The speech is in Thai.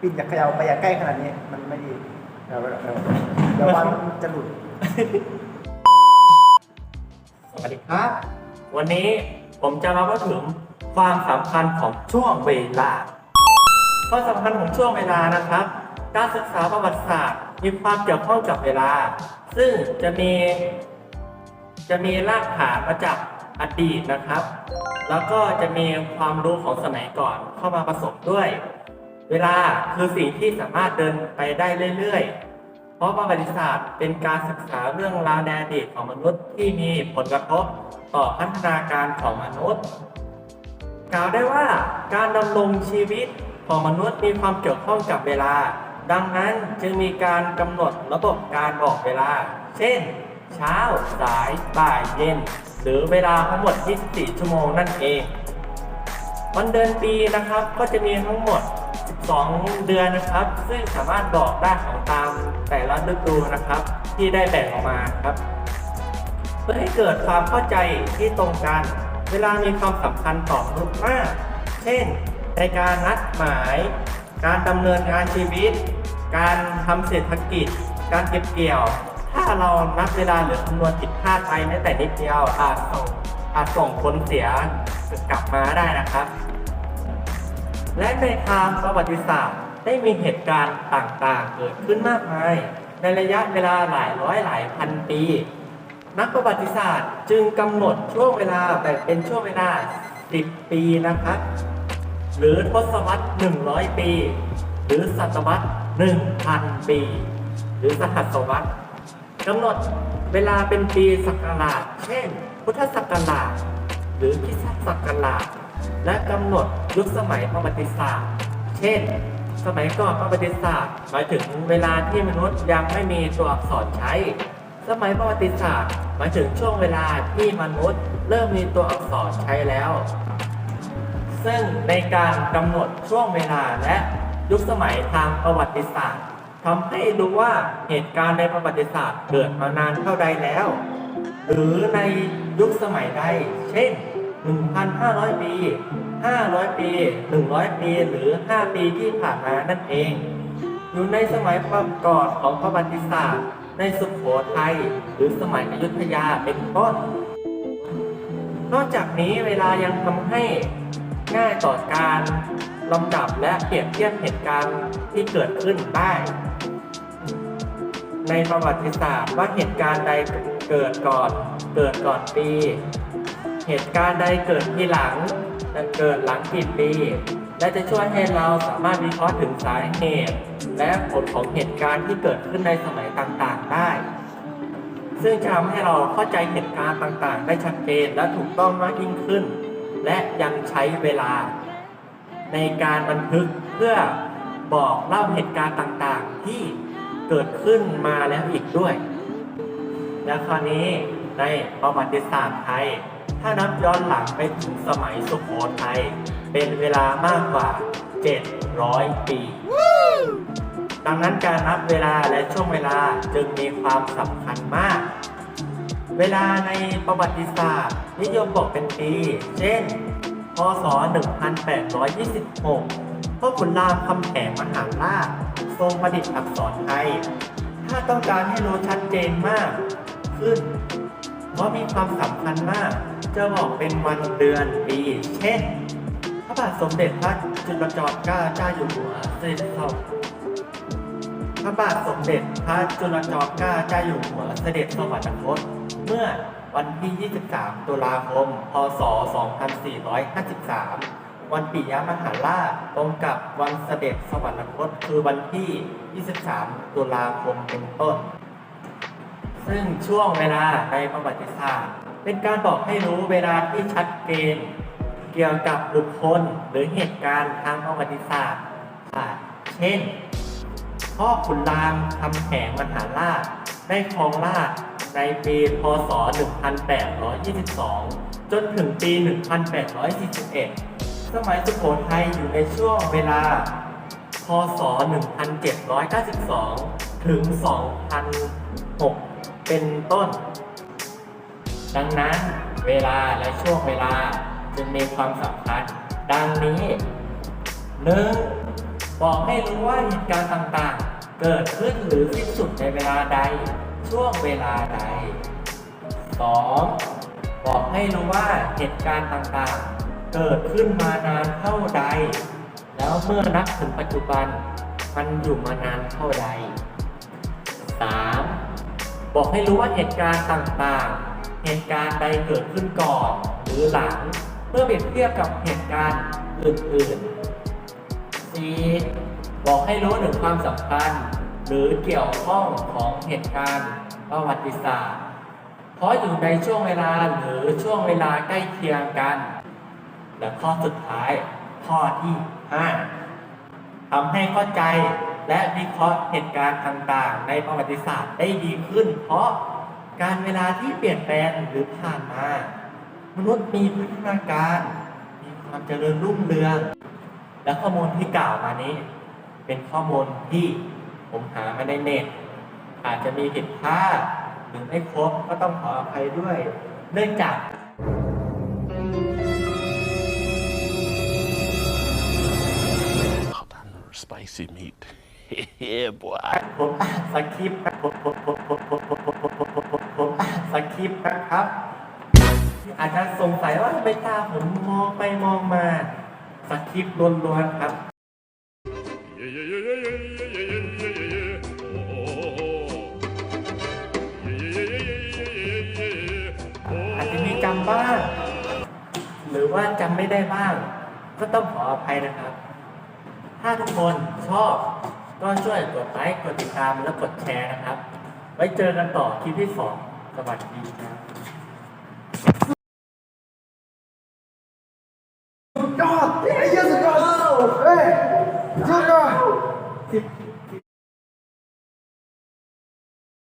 ปินอย่าเขย่าไปอย่าใกล้ขนาดนี้ มันไม่ดีเดี๋ยวเดี๋ยวเดี๋ยววันมันจะหลุดสวัสดีครับ วันนี้ผมจะมาพูดถึงความสำคัญของช่วงเวลาความสำคัญของช่วงเวลานะครับ การศึกษาประวัติศาสตร์มีความเกี่ยวข้องกับเวลา ซึ่งจะมี จะมีรากฐานมาจากอดีตนะครับ แล้วก็จะมีความรู้ของสมัยก่อนเข้ามาผสมด้วย เวลาคือสิ่งที่สามารถเดินไปได้เรื่อยๆ เพราะประวัติศาสตร์เป็นการศึกษาเรื่องราวในอดีตของมนุษย์ที่มีผลกระทบต่อพัฒนาการของมนุษย์ กล่าวได้ว่าการดำรงชีวิตของมนุษย์มีความเกี่ยวข้องกับเวลา ดังนั้นจึงมีการกำหนดระบบการบอกเวลา เช่น เช้า สาย บ่าย เย็น หรือเวลาทั้งหมด 24 ชั่วโมงนั่นเอง วันเดือนปีนะครับก็จะมีทั้งหมด 12 เดือนนะครับ ซึ่งสามารถบอกได้ของตามแต่ละฤดูนะครับ ที่ได้แบ่งออกมาครับ เพื่อให้เกิดความเข้าใจที่ตรงกัน เวลามีความสำคัญต่อมนุษย์มาก เช่น ในการนัดหมาย การดำเนินงานชีวิต การทำเศรษฐกิจ การเก็บเกี่ยว ถ้าเรานับเวลาหรือคำนวณผิดพลาดไปแม้แต่นิดเดียวอาจส่งอาจส่งผลเสียกลับมาได้นะครับ และในทางประวัติศาสตร์ได้มีเหตุการณ์ต่างๆ เกิดขึ้นมากมาย ในระยะเวลาหลายร้อยหลายพันปี นักประวัติศาสตร์จึงกำหนดช่วงเวลาแต่เป็นช่วงเวลา 10 ปีนะครับ หรือทศวรรษ 100 ปี หรือศตวรรษ 1,000 ปี หรือสหัสวรรษกำหนดเวลาเป็นปีศักราช เช่น พุทธศักราช หรือคริสตศักราช และกำหนดยุคสมัยประวัติศาสตร์ เช่น สมัยก่อนประวัติศาสตร์หมายถึงเวลาที่มนุษย์ยังไม่มีตัวอักษรใช้ สมัยประวัติศาสตร์หมายถึงช่วงเวลาที่มนุษย์ เริ่มมีตัวอักษรใช้แล้ว ซึ่งในการกำหนดช่วงเวลาและยุคสมัยทางประวัติศาสตร์ทำให้รู้ว่าเหตุการณ์ในประวัติศาสตร์เกิดมานานเท่าใดแล้ว หรือในยุคสมัยใด เช่น 1,500 ปี 500 ปี 100 ปี หรือ 5 ปีที่ผ่านมานั่นเอง อยู่ในสมัยก่อนของประวัติศาสตร์ ในสุโขทัยหรือสมัยอยุธยาเป็นต้น นอกจากนี้เวลายังทำให้ง่ายต่อการลำดับและเปรียบเทียบเหตุการณ์ที่เกิดขึ้นได้ ในประวัติศาสตร์ว่าเหตุการณ์ใดเกิดก่อน เกิดก่อนปี เหตุการณ์ใดเกิดที่หลังจะเกิดหลังกี่ปี และจะช่วยให้เราสามารถวิเคราะห์ถึงสาเหตุ และผลของเหตุการณ์ที่เกิดขึ้นในสมัยต่างๆได้ ซึ่งจะทำให้เราเข้าใจเหตุการณ์ต่างๆ ได้ชัดเจนและถูกต้องมากยิ่งขึ้น และยังใช้เวลา ในการบันทึกเพื่อบอกเล่าเหตุการณ์ต่างๆ ที่เกิดขึ้นมาแล้วอีกด้วย และคราวนี้ในประวัติศาสตร์ไทย ถ้านับย้อนหลังไปถึงสมัยสุโขทัยเป็นเวลามากกว่า 700 ปี ดังนั้นการนับเวลาและช่วงเวลาจึงมีความสำคัญมาก เวลาในประวัติศาสตร์ นิยมบอกเป็นปี เช่น พศ 1826 พ่อขุนรามคำแหงมหาราชทรงประดิษฐ์อักษรไทย ถ้าต้องการให้รู้ชัดเจนมากขึ้นเพราะมีความสำคัญมาก จะบอกเป็นวันเดือนปีเช่นพระบาทสมเด็จพระจุลจอมเกล้าเจ้าอยู่หัวเสด็จสอบพระบาทสมเด็จพระจุลจอมเกล้าเจ้าอยู่หัวเสด็จสวรรคตเมื่อวันที่ 23 ตุลาคม พศ 2453 วันปิยมหาราชตรงกับวันเสด็จสวรรคตคือวันที่ 23 ตุลาคมเป็นต้น ซึ่งช่วงเวลาในประวัติศาสตร์ เป็นการบอกให้รู้เวลาที่ชัดเจนเกี่ยวกับบุคคลหรือเหตุการณ์ทางประวัติศาสตร์ค่ะเช่น พ่อขุนรามคำแหงมหาราชได้ครองราชในปีพศ 1822 จนถึงปี 1841 สมัยสุโขทัยอยู่ในช่วงเวลา พศ 1792 ถึง 2006 เป็นต้น ดังนั้นเวลาและช่วงเวลาจึงมีความสำคัญ ดังนี้หนึ่งบอกให้รู้ว่าเหตุการณ์ต่างๆ เกิดขึ้นหรือสิ้นสุดในเวลาใด ช่วงเวลาใด 2. บอกให้รู้ว่าเหตุการณ์ต่างๆ เกิดขึ้นมานานเท่าใด แล้วเมื่อนับถึงปัจจุบันมันอยู่มานานเท่าใด 3. บอกให้รู้ว่าเหตุการณ์ต่างๆ เหตุการณ์ใดเกิดขึ้นก่อนหรือหลัง เมื่อเปรียบเทียบกับเหตุการณ์อื่นๆ 4. บอกให้รู้ถึงความสำคัญหรือเกี่ยวข้องของเหตุการณ์ประวัติศาสตร์ เพราะอยู่ในช่วงเวลาหรือช่วงเวลาใกล้เคียงกัน และข้อสุดท้ายข้อที่ 5ทำให้เข้าใจและวิเคราะห์เหตุการณ์ต่างๆ ในประวัติศาสตร์ได้ดีขึ้น เพราะ การเวลาที่เปลี่ยนแปลงหรือผ่านมา มนุษย์มีพัฒนาการ มีความเจริญรุ่งเรือง และข้อมูลที่กล่าวมานี้ เป็นข้อมูลที่ผมหามาในเน็ต อาจจะมีผิดพลาดหรือไม่ครบก็ต้องขออภัยด้วย เนื่องจาก spicy meat. Yeah, boy. ผมอ่านสคริปต์ผมผมผมผมผมผมผมผมผมผมผมอ่านสคริปต์นะครับ อาจจะสงสัยว่าทำไมตาผมมองไปมองมาสคริปต์ล้วนๆครับ Yeah, yeah, yeah, yeah, yeah, yeah, yeah, yeah, yeah, yeah. Oh, oh, oh. Yeah, yeah, yeah, yeah, yeah, yeah, yeah, yeah. Oh, อาจจะมีจำบ้าง หรือว่าจำไม่ได้บ้าง ก็ต้องขออภัยนะครับ ถ้าทุกคนชอบ ก็ช่วยกดไลค์กดติดตามและกดแชร์นะครับ ไว้เจอกันต่อคลิปที่สองสวัสดีครับ